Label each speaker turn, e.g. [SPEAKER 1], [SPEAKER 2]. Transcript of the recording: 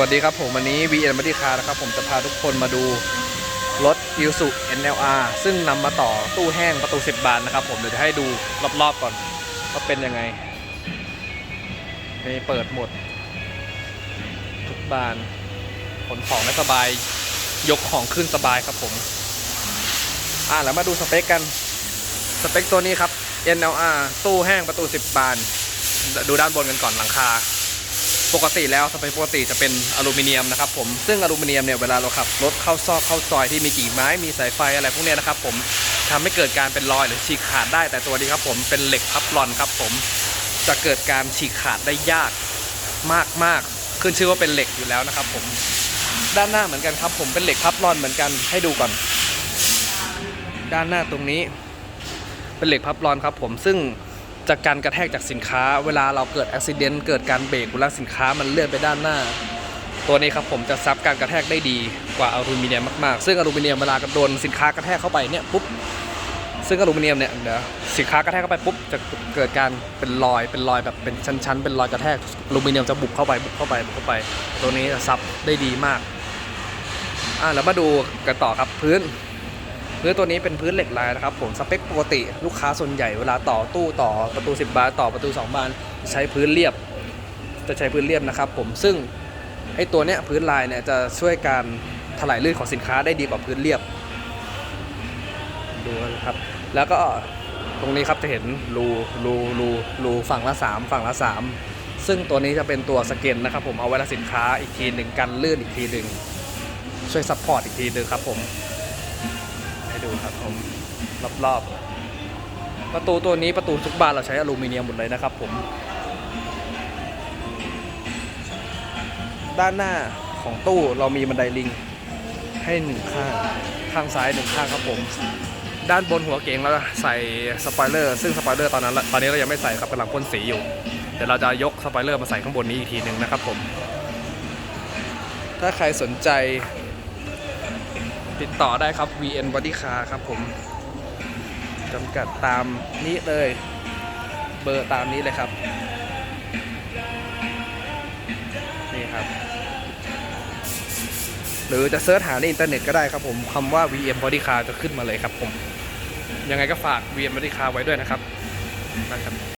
[SPEAKER 1] วัสดีครับผมวันนี้ VN บัตติคานะครับผมจะพาทุกคนมาดูรถ i s u NLR ซึ่งนำมาต่อตู้แห้งประตู 10 บานนะครับผมเดี๋ยวจะให้ดูรอบๆก่อนว่าเป็นยังไงนี่เปิดหมด ทุกบานขนของได้สบายยกของขึ้นสบายครับผม อ่าแล้วมาดูสเปคกัน สเปคตัวนี้ครับ NLR ตู้แห้งประตู 10 บาน ดูด้านบนกันก่อนหลังคา ปกติแล้วสเปคปกติจะเป็นอลูมิเนียมนะครับผมซึ่งอลูมิเนียมเนี่ยเวลาเราขับรถเข้าซอกเข้าซอยที่มีกิ่งไม้มีสายไฟอะไรพวกนี้นะครับผมทำให้เกิดการเป็นรอยหรือฉีกขาดได้แต่ตัวนี้ครับผมเป็นเหล็กพับรอนครับผมจะเกิดการฉีกขาดได้ยากมากมากๆ ขึ้นชื่อว่าเป็นเหล็กอยู่แล้วนะครับผมด้านหน้าเหมือนกันครับผมเป็นเหล็กพับรอนเหมือนกันให้ดูก่อน ด้านหน้าตรงนี้ เป็นเหล็กพับรอนครับผมซึ่ง จากการกระแทกจากสินค้า เวลาเราเกิดอุบิเหตุเกิดการเบรกเวลาสินค้ามันเลื่อนไปด้านหน้า ตัวนี้ครับผมจะซับการกระแทกได้ดีกว่าอลูมิเนียมมากๆ ซึ่งอลูมิเนียมเวลากระโดนสินค้ากระแทกเข้าไปเนี่ยปุ๊บซึ่งอลูมิเนียมเนี่ยเดี๋ยวสินค้ากระแทกเข้าไปปุ๊บจะเกิดการเป็นรอยเป็นรอยแบบเป็นชั้นๆ เป็นรอยกระแทกอลูมิเนียมจะบุกเข้าไปบุกเข้าไปบุกเข้าไป ตัวนี้จะซับได้ดีมากอ่าแล้วมาดูกันต่อครับพื้น พื้นตัวนี้เป็นพื้นเหล็กลายนะครับผมสเปคปกติลูกค้าส่วนใหญ่เวลาต่อตู้ต่อประตู 10 บานต่อประตู 2 บานใช้พื้นเรียบ จะใช้พื้นเรียบนะครับผมซึ่งไอ้ตัวเนี้ยพื้นลายเนี่ยจะช่วยการถลายลื่นของสินค้าได้ดีกว่าพื้นเรียบดูนะครับแล้วก็ตรงนี้ครับจะเห็นรูรูรูรูฝั่งละ 3 ฝั่งละ 3 ซึ่งตัวนี้จะเป็นตัวสเกนนะครับผมเอาไว้ละสินค้าอีกทีหนึ่งกันลื่นอีกทีหนึ่งช่วยซัพพอร์ตอีกทีหนึ่งครับผม ดูครับผมรอบๆประตูตัวนี้ประตูทุกบานเราใช้อลูมิเนียมหมดเลยนะครับผม ด้านหน้าของตู้เรามีบันไดลิงให้หนึ่งข้างข้างซ้ายหนึ่งข้างครับผม ด้านบนหัวเก๋งเราใส่สปอยเลอร์ซึ่งสปอยเลอร์ตอนนั้นตอนนี้เรายังไม่ใส่ครับกำลังพ่นสีอยู่เดี๋ยวเราจะยกสปอยเลอร์มาใส่ข้างบนนี้อีกทีหนึ่งนะครับผม ถ้าใครสนใจ ติดต่อได้ครับ VN Body Car ครับผมจำกัดตามนี้เลย เบอร์ตามนี้เลยครับ นี่ครับ หรือจะเซิร์ชหาในอินเทอร์เน็ตก็ได้ครับผมคำว่า VM Body Car จะขึ้นมาเลยครับผม ยังไงก็ฝาก VM Body Car ไว้ด้วยนะครับนะครับ